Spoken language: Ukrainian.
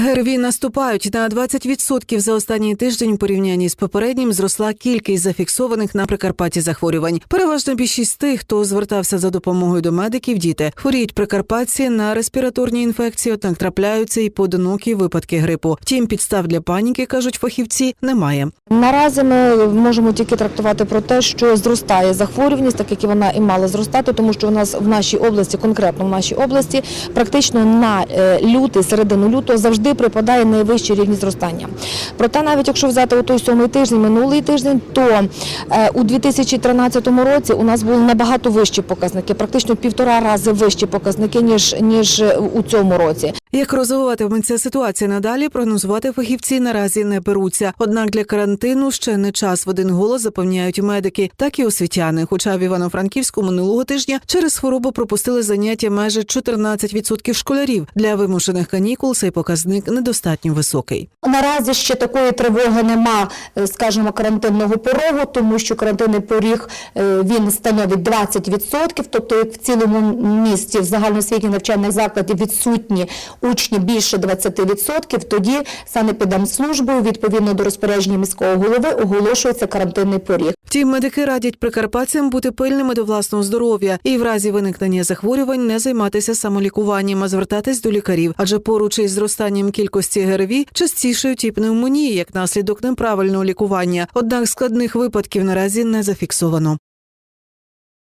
ГРВІ наступають на 20% за останній тиждень. У порівнянні з попереднім зросла кількість зафіксованих на Прикарпатті захворювань. Переважна більшість тих, хто звертався за допомогою до медиків, діти хворіють прикарпатці на респіраторні інфекції, однак трапляються і поодинокі випадки грипу. Втім, підстав для паніки кажуть фахівці, немає. Наразі ми можемо тільки трактувати про те, що зростає захворюваність, так як і вона і мала зростати, тому що у нас в нашій області, конкретно в нашій області, практично на е, лютий, середину лютого завжди припадає найвищий рівень зростання. Проте, навіть якщо взяти у той сьомий тиждень, минулий тиждень, то е, у 2013 році у нас були набагато вищі показники, практично півтора рази вищі показники ніж ніж е, у цьому році. Як розвиватиметься ситуація надалі, прогнозувати фахівці наразі не беруться. Однак для карантину ще не час в один голос запевняють медики, так і освітяни. Хоча в Івано-Франківську минулого тижня через хворобу пропустили заняття майже 14% школярів. Для вимушених канікул цей показник недостатньо високий. Наразі ще такої тривоги нема, е, скажімо, карантинного порогу, тому що карантинний поріг е, він становить 20%, тобто як в цілому місті в загальноосвітніх навчальних закладів відсутні учні більше 20%, тоді санепідемслужбою, відповідно до розпорядження міського голови, оголошується карантинний поріг. Втім, медики радять прикарпатцям бути пильними до власного здоров'я і в разі виникнення захворювань не займатися самолікуванням, а звертатись до лікарів, адже поруч із зростанням кількості ГРВІ частішають і пневмонії як наслідок неправильного лікування. Однак складних випадків наразі не зафіксовано.